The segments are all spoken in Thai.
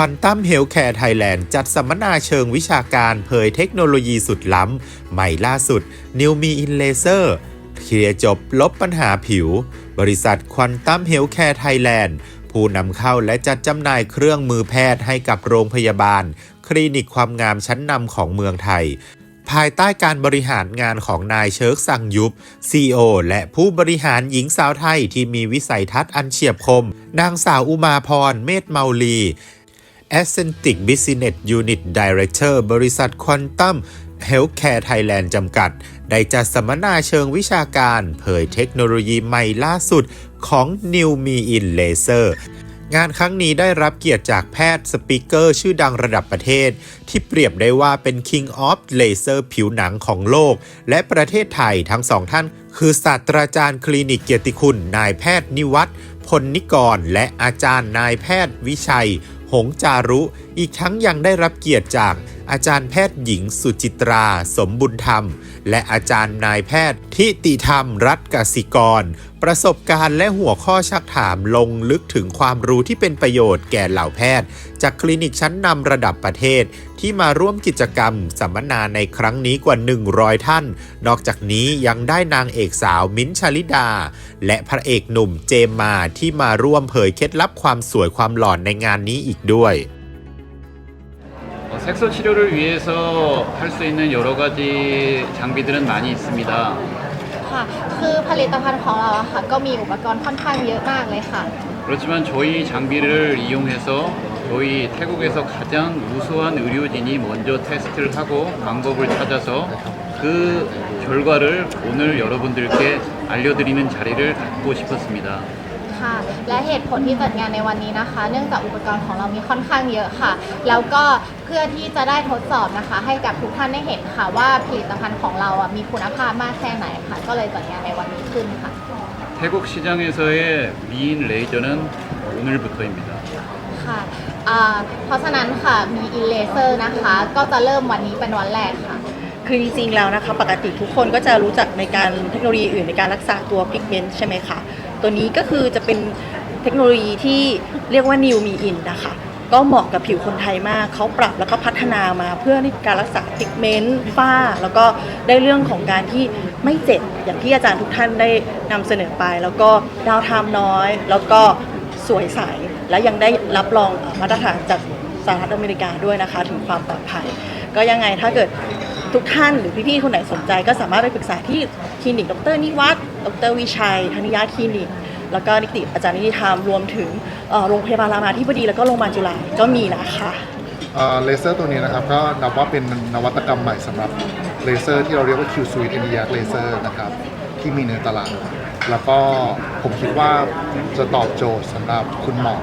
ควอนตัมเฮลท์แคร์ไทยแลนด์จัดสัมมนาเชิงวิชาการเผยเทคโนโลยีสุดล้ำ ใหม่ล่าสุด New Me in Laser เคลียร์จบลบปัญหาผิว บริษัทควอนตัมเฮลท์แคร์ไทยแลนด์ผู้นำเข้าและจัดจำหน่ายเครื่องมือแพทย์ให้กับโรงพยาบาล คลินิกความงามชั้นนำของเมืองไทย ภายใต้การบริหารงานของนายเชิร์กซังยุบ CEO และผู้บริหารหญิงสาวไทยที่มีวิสัยทัศน์อันเฉียบคม นางสาวอุมาพร เมธเมาลี a s c e n t i c Business Unit Director บริษัท Quantum Healthcare Thailand จำกัด ได้จัดสัมมนาเชิงวิชาการ เผยเทคโนโลยีใหม่ล่าสุดของ New Me in Laser งานครั้งนี้ได้รับเกียรติจากแพทย์สปีกเกอร์ชื่อดังระดับประเทศ ที่เปรียบได้ว่าเป็น King of Laser ผิวหนังของโลก และประเทศไทยทั้งสองท่าน คือศาสตราจารย์คลินิกเกียรติคุณ นายแพทย์นิวัฒพลนิกร และอาจารย์นายแพทย์วิชัย หงจารุ อีกทั้งยังได้รับเกียรติจาก อาจารย์แพทย์หญิงสุจิตรา สมบุญธรรม และอาจารย์นายแพทย์ทิติธรรมรัตกสิกร ประสบการณ์และหัวข้อชักถามลงลึกถึงความรู้ที่เป็นประโยชน์แก่เหล่าแพทย์ จากคลินิกชั้นนำระดับประเทศ ที่มาร่วมกิจกรรมสัมมนาในครั้งนี้กว่า 100 ท่าน นอกจากนี้ยังได้นางเอกสาวมิ้นชลิดา และพระเอกหนุ่มเจมมาที่มาร่วมเผยเคล็ดลับความสวยความหล่อในงานนี้อีกด้วย, 색소 치료를 위해서 할 수 있는 여러 가지 장비들은 많이 있습니다. ค่ะ คือผลิตภัณฑ์ของเราอะค่ะ ก็มีอุปกรณ์ค่อนข้างเยอะมากเลยค่ะ 그렇지만 저희 장비를 이용해서 저희 태국에서 가장 우수한 의료진이 먼저 테스트를 하고 방법을 찾아서 그 결과를 오늘 여러분들께 알려드리는 자리를 갖고 싶었습니다. ค่ะ และเหตุผลที่จัดงานในวันนี้นะคะ เนื่องจากอุปกรณ์ของเรามีค่อนข้างเยอะค่ะ แล้วก็เพื่อที่จะได้ทดสอบนะคะ ให้กับทุกท่านได้เห็นค่ะ ว่าผลิตภัณฑ์ของเราอ่ะมีคุณภาพมากแค่ไหนค่ะ ก็เลยจัดงานในวันนี้ขึ้นค่ะ 태국 시장에서의 미인 레이저는 오늘부터입니다. ค่ะอ่าเพราะฉะนั้นค่ะ มีอิเลเซอร์นะคะ ก็จะเริ่มวันนี้เป็นวันแรกค่ะ คือจริงๆ แล้วนะคะปกติทุกคนก็จะรู้จักในการเทคโนโลยีอื่นในการรักษาตัวพิกเมนต์ใช่ไหมคะ ตัวนี้ก็คือจะเป็นเทคโนโลยีที่เรียกว่า New Me In นะคะ ก็เหมาะกับผิวคนไทยมาก เขาปรับแล้วก็พัฒนามาเพื่อในการรักษาพิกเมนต์ฝ้า แล้วก็ได้เรื่องของการที่ไม่เจ็บ อย่างที่อาจารย์ทุกท่านได้นำเสนอไป แล้วก็ดาวไทม์น้อย แล้วก็สวยใส และยังได้รับรองมาตรฐานจากสหรัฐอเมริกาด้วยนะคะ ถึงความปลอดภัย ก็ยังไงถ้าเกิดทุกท่านหรือพี่ๆคนไหนสนใจก็สามารถไปปรึกษาที่คลินิกดรนิวัฒน์ ดรวิชัยธนิยาคลินิก แล้วก็นิติอาจารย์นิติธรรมรวมถึงโรงพยาบาลรามาธิบดี แล้วก็โรงพยาบาลจุฬาก็มีนะคะเอ่อเลเซอร์ตัวนี้นะครับก็นับว่าเป็นนวัตกรรมใหม่สำหรับเลเซอร์ที่เราเรียกว่า Q Suite i n d i a เลเซอร์นะครับที่มีในตลาด แล้วก็ผมคิดว่าจะตอบโจทย์สำหรับคุณหมอ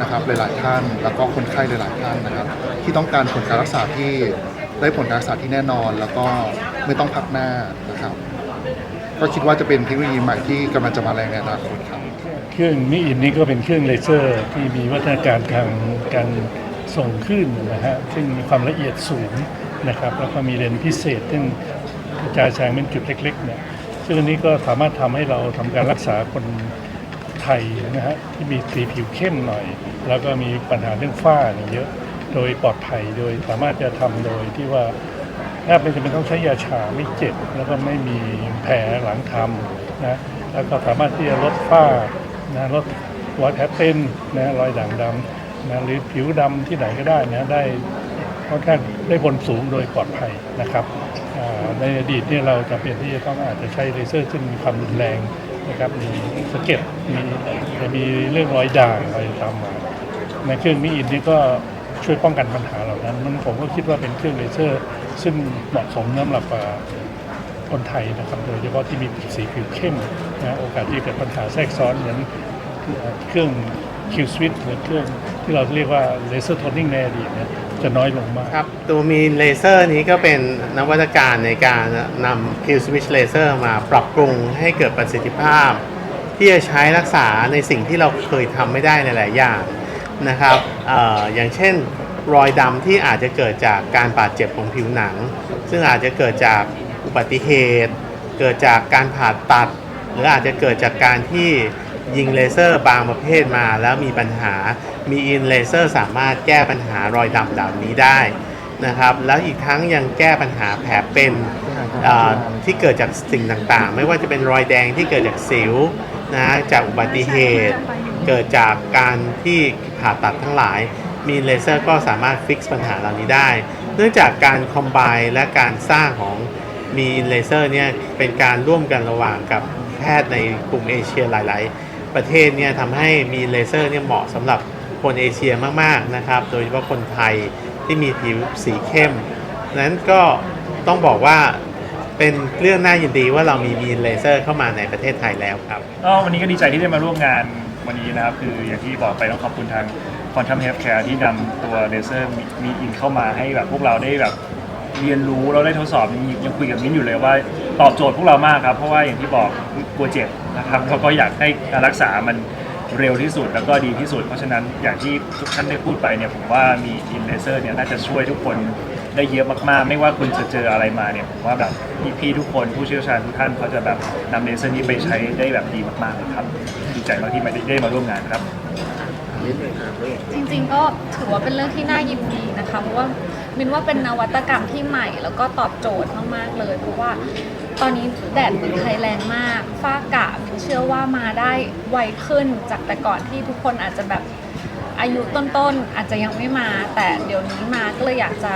นะครับหลาย ๆ ท่าน แล้วก็คนไข้หลาย ๆ ท่านนะครับ ที่ต้องการผลการรักษาที่ได้ผลการรักษาที่แน่นอน แล้วก็ไม่ต้องพักหน้า ก็คิดว่าจะเป็นเทคโนโลยีใหม่ที่กำลังจะมาแรงในอนาคตครับ เครื่องมิอินนี้ก็เป็นเครื่องเลเซอร์ที่มีวัฒนาการทางการส่งคลื่นนะฮะซึ่งมีความละเอียดสูงนะครับ แล้วก็มีเลนส์พิเศษซึ่งกระจายแสงเป็นจุดเล็กๆเนี่ยซึ่งอันนี้ก็สามารถทำให้เราทำการรักษาคนไทยนะฮะที่มีสีผิวเข้มหน่อย แล้วก็มีปัญหาเรื่องฝ้าเนี่ยเยอะ โดยปลอดภัยโดยสามารถจะทำโดยที่ว่า แทบไม่จำเป็นต้องใช้ยาชาไม่เจ็บ แล้วก็ไม่มีแผลหลังทำนะแล้วก็สามารถที่จะลดฝ้านะลดรอยแผลเป็นนะรอยด่างดำนะหรือผิวดำที่ไหนก็ได้นะได้ค่อนข้างได้ผลสูงโดยปลอดภัยนะครับในอดีตเนี่ยเราจำเป็นที่จะต้องอาจจะใช้เลเซอร์ซึ่งมีความรุนแรงนะครับมีสะเก็ดมีจะมีเรื่องรอยด่างอะไรตามมาในเครื่องมิอินนี่ก็ ช่วยป้องกันปัญหาเหล่านั้นมันผมก็คิดว่าเป็นเครื่องเลเซอร์ ซึ่งเหมาะสมสำหรับอ่าคนไทยนะครับโดยเฉพาะที่มีสีผิวเข้มนะโอกาสที่เกิดปัญหาแทรกซ้อนเหมือนเครื่องคิวสวิตหรือเครื่องที่เราเรียกว่าเลเซอร์โทนนิ่งในอดีตเนี่ยจะน้อยลงมากครับตัวมีเลเซอร์นี้ก็เป็นนวัตการในการนำ Q Switch Laser มาปรับปรุงให้เกิดประสิทธิภาพ ที่จะใช้รักษาในสิ่งที่เราเคยทำไม่ได้ในหลายอย่าง นะครับออย่างเช่นรอยดำที่อาจจะเกิดจากการบาดเจ็บของผิวหนัง ซึ่งอาจจะเกิดจากอุบัติเหตุ เกิดจากการผ่าตัด หรืออาจจะเกิดจากการที่ยิงเลเซอร์บางประเภทมาแล้วมีปัญหา มีอินเลเซอร์สามารถแก้ปัญหารอยดำเหล่านี้ได้นะครับแล้วอีกทั้งยังแก้ปัญหาแผลเป็นที่เกิดจากสิ่งต่างๆ ไม่ว่าจะเป็นรอยแดงที่เกิดจากสิวนะจากอุบัติเหตุ เกิดจากการที่ ผ่าตัดทั้งหลาย มีเลเซอร์ก็สามารถฟิกซ์ปัญหาเหล่านี้ได้ เนื่องจากการคอมไบและการสร้างของมีเลเซอร์เนี่ยเป็นการร่วมกันระหว่างกับแพทย์ในกลุ่มเอเชียหลาย ๆ ประเทศเนี่ยทำให้มีเลเซอร์เนี่ยเหมาะสำหรับคนเอเชียมาก ๆ นะครับ โดยเฉพาะคนไทยที่มีผิวสีเข้ม นั้นก็ต้องบอกว่าเป็นเรื่องน่ายินดีว่าเรามีมีเลเซอร์เข้ามาในประเทศไทยแล้วครับ ก็วันนี้ก็ดีใจที่ได้มาร่วมงาน วันนี้นะครับคืออย่างที่บอกไปต้องขอบคุณทาง Quantum Healthcare ที่นำตัวเลเซอร์มีอินเข้ามาให้แบบพวกเราได้แบบเรียนรู้เราได้ทดสอบยังยังคุยกับมิ้นอยู่เลยว่าตอบโจทย์พวกเรามากครับ เพราะว่าอย่างที่บอกกลัวเจ็บนะครับแล้วก็อยากให้การรักษามันเร็วที่สุดแล้วก็ดีที่สุด เพราะฉะนั้นอย่างที่ทุกท่านได้พูดไปเนี่ยผมว่ามีอินเลเซอร์เนี่ยน่าจะช่วยทุกคน ได้เยอะมากๆ ไม่ว่าคุณจะเจออะไรมาเนี่ยผมว่าแบบพี่ๆทุกคนผู้เชี่ยวชาญทุกท่านเขาจะแบบนำเลเซอร์นี้ไปใช้ได้แบบดีมากๆเลยครับดีใจมากที่มาได้มาร่วมงานครับ จริงๆก็ถือว่าเป็นเรื่องที่น่ายินดีนะคะเพราะว่ามินว่าเป็นนวัตกรรมที่ใหม่แล้วก็ตอบโจทย์มากๆเลย เพราะว่าตอนนี้แดดเมืองไทยแรงมาก ฟ้ากาศมินเชื่อว่ามาได้ไวขึ้นจากแต่ก่อนที่ทุกคนอาจจะแบบอายุต้นๆอาจจะยังไม่มา แต่เดี๋ยวนี้มาก็เลยอยากจะ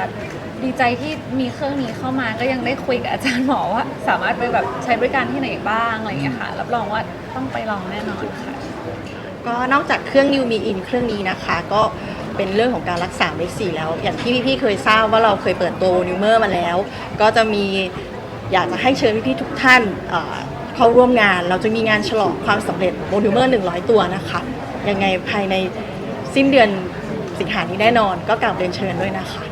ดีใจที่มีเครื่องนี้เข้ามาก็ยังได้คุยกับอาจารย์หมอว่า สามารถไปแบบใช้บริการที่ไหนบ้างอะไรอย่างเงี้ยค่ะรับรองว่าต้องไปลองแน่นอนค่ะ ก็นอกจากเครื่อง New Me In เครื่องนี้นะคะ ก็เป็นเรื่องของการรักษาเม็ดสีแล้ว อย่างที่พี่ๆเคยทราบว่าเราเคยเปิดตัวนิวเมอร์มาแล้ว ก็จะมีอยากจะให้เชิญพี่ๆทุกท่านเอ่อเข้าร่วมงาน เราจะมีงานฉลองความสำเร็จโมนิวเมอร์100 ตัวนะคะยังไงภายในสิ้นเดือนสิงหานี้แน่นอนก็กลับเรียนเชิญด้วยนะคะ